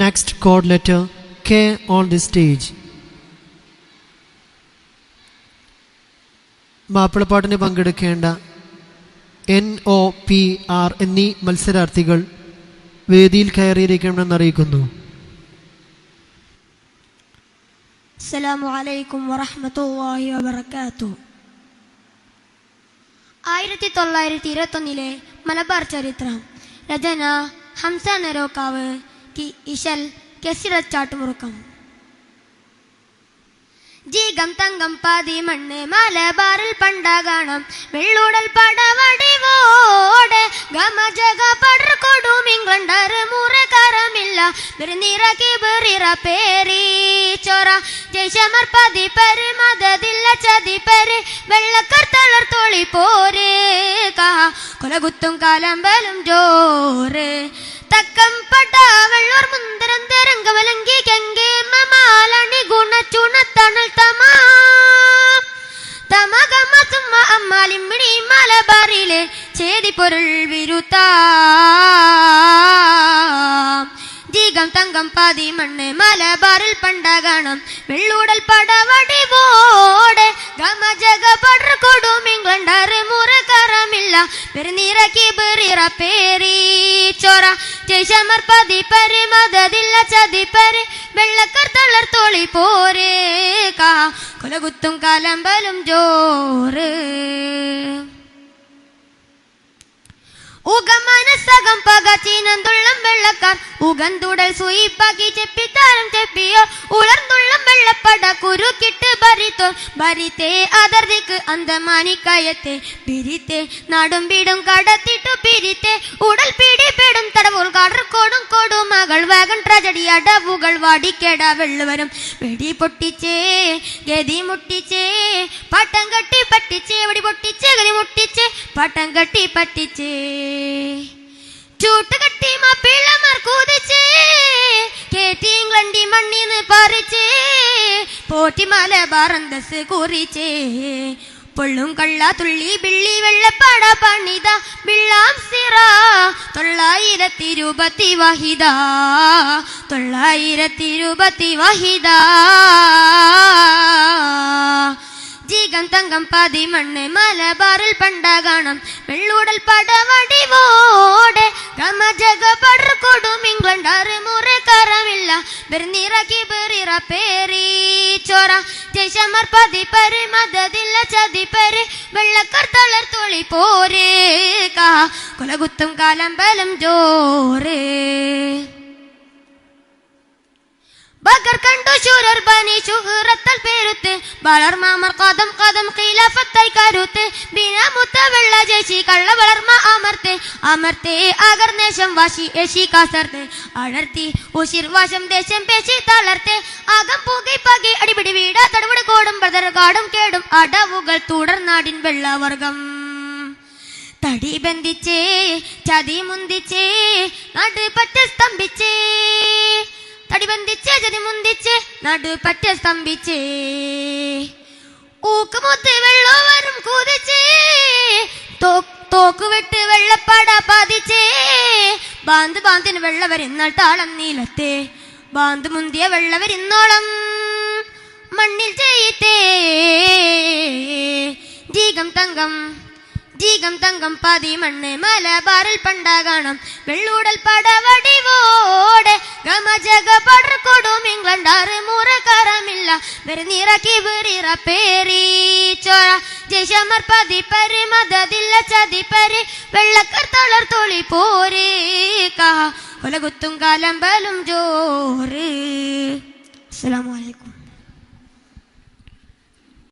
Next code letter K on the stage. മാപ്പിളപ്പാട്ടിന് പങ്കെടുക്കേണ്ട N O P R എന്നീ മത്സരാർത്ഥികൾ വേദിയിൽ കയറിയിരിക്കണമെന്ന് അറിയിക്കുന്നു അസ്സലാമു അലൈക്കും വറഹ്മത്തുള്ളാഹി വബറകാത്തു ആയിരത്തി തൊള്ളായിരത്തി ഇരുപത്തൊന്നിലെ മലബാർ ചരിത്രം രചന ഹംസ നെരോക്കാവ് കി ഇശൽ കെസിറച്ചാട്ടുമുറുക്കം ജീകം തങ്കം പാതി മണ്ണ് മലബാറിൽ പണ്ടാകണം. വെള്ളൂടൽ പടവടിവോടെ ഗമജക പടർക്കൊടും കൊടും. ഇംഗ്ലണ്ടർ മുറകരമില്ല ബിർനിറക്കി ബിറിറ പേരി ചൊറ. ജയ്ശമർ പതി പരി മതതില്ല ചതി പരി വെള്ളക്കർ തളർ തോളി പോരേ. കൊലകുത്തും കാലമ്പലും ജോറ് പട്ട വെള്ളൂർ മുന്തരം തരംഗമലങ്കി കെങ്കേ ഗുണചുണ തണൽ തമാ. തമകമ തുമ്മ അമ്മാലിമ്മിണി മലബാറിലെ ചേതി പൊരുൾ വിരുത്ത. ജീകം തങ്കം പാതി മണ്ണ് മലബാറിൽ പണ്ടകണം വെള്ളൂടൽ പടവടിവോടെ ഗമജക പടർ പെരുന്നിറക്കി ബെറിറ പേരി. ചൊറ ജയ്ശമർ പതി പരി മതതില്ല ചതി പരി വെള്ളക്കർ തളർ തോളി പോരേ. കാ കൊലകുത്തും കാലമ്പലും ജോറ് ഉഗമനസകം പക ചീനന്തുള്ളം വെള്ളക്കാർ. ഉഗന്തുടൽ സുയിപ്പാക്കി ചെപ്പിത്താരം ചെപ്പിയോ ഉളർന്നുള്ളം വെള്ളപ്പട കുരുക്കിട്ട് ഭരിത്തോ ഭരിത്തേ അതർദിക്ക് അന്തമാനിക്കയത്തെ പിരിത്തെ നാടും വീടും കടത്തിട്ടു പിരിത്തെ ഉടൽ പിടിപെടും തടവുകൾ കടർക്കോടും കൊടും മകൾ വേഗൻ ട്രജഡി അടവുകൾ വാടിക്കേട വെള്ളുവരും വെടി പൊട്ടിച്ചേ ഗതി മുട്ടിച്ചേ പട്ടം കെട്ടി പട്ടിച്ചേ വെടി പൊട്ടിച്ചേ ഗതി മുട്ടിച്ചേ പട്ടം കെട്ടി പറ്റിച്ചേ ചൂട്ടുകെട്ടി മാപ്പിള്ളമാർ കൂതിച്ചേ കേട്ടി ഇംഗ്ലണ്ടി മണ്ണീന്ന് പറിച്ചേ പോറ്റി മലബാറന്തസ് കുറിച്ചേ. പൊള്ളും കള്ള തുള്ളി ബിള്ളി വെള്ളപ്പട പണിത ബിള്ളാം സിറ. തൊള്ളായിരത്തി രൂപത്തി വഹിത തൊള്ളായിരത്തി രൂപത്തി വഹിത ജീകം തങ്കം പാതി മണ്ണ് മലബാറിൽ പണ്ടാകണം വെള്ളൂടൽ പടവടിവോടെ ഗമജക പടർ കൊടും ഇംഗ്ലണ്ടർ മുറകരമില്ല ബെർനിറക്കി ബെറിറ പേരി ചൊറ ജയ്ശമർ പതി പരി മതതില്ല ചതി പരി വെള്ളക്കർ തളർ തോളി പോരേ കാ കൊലകുത്തും കാലം ബലം ജോറേ ബഗർ കണ്ടു ശൂരർ ബനി ശുഹറത്തൽ പേരുത്ത്. വളർ മാമർ കദം കദം ഖിലാഫത്തായി കരുത്ത്. ബിനമുത്ത വെള്ള ജേശി കള്ള വളർമ അമർത്തെ. അമർത്തെ അകർനേശം വാശി ഏശി കാസർത്തെ. അടർത്തി ഉശിർ വാശം ദേശം പേശി തളർത്തെ. അകം പുകി പകി അടിപിടി വീട തടവിട് കോടും ബ്രദർ കാടും കേടും അടവുകൾ തുടർനാടിൻ വെള്ളവർഗം. തടി ബന്ധിച്ചേ ചതി മുന്തിച്ചേ നടുപറ്റ സ്തംഭിച്ചേ. തടി ബന്ധിച്ചേ ചതി മുന്തിച്ചേ നടുപറ്റ സ്തംഭിച്ചേ. ഊക്കുമൊത്ത് വെള്ളവരും കൂതിച്ച് തോക്കുവിട്ട് വെള്ളപ്പാട പതിച്ചേ. ബാന്ത് ബാന്തിന് വെള്ളവരിന്നാൾ താളം നീലത്തെ. ബാന്ത് മുന്തിയ വെള്ളവരിന്നോളം മണ്ണിൽ ചെയ്യത്തേ ജീകം തങ്കം ജീകം തങ്കം പാതി മണ്ണ് മലബാറിൽ പണ്ടാകണം വെള്ളൂടൽ പടവടിവോടെ ഗമജക പടർ കൊടും ഇംഗ്ലണ്ടാറ് മുറകരമില്ല വെറുനിറക്കി വെറിറ പേരി ചോര ജയ്ശമർ പതി പരി മതതില്ല ചതി പരി വെള്ളക്കർ തളർ തോളി പോരേ കാ കൊലകുത്തും കാലം ബലും ജോറ് അസ്സലാമു അലൈക്കും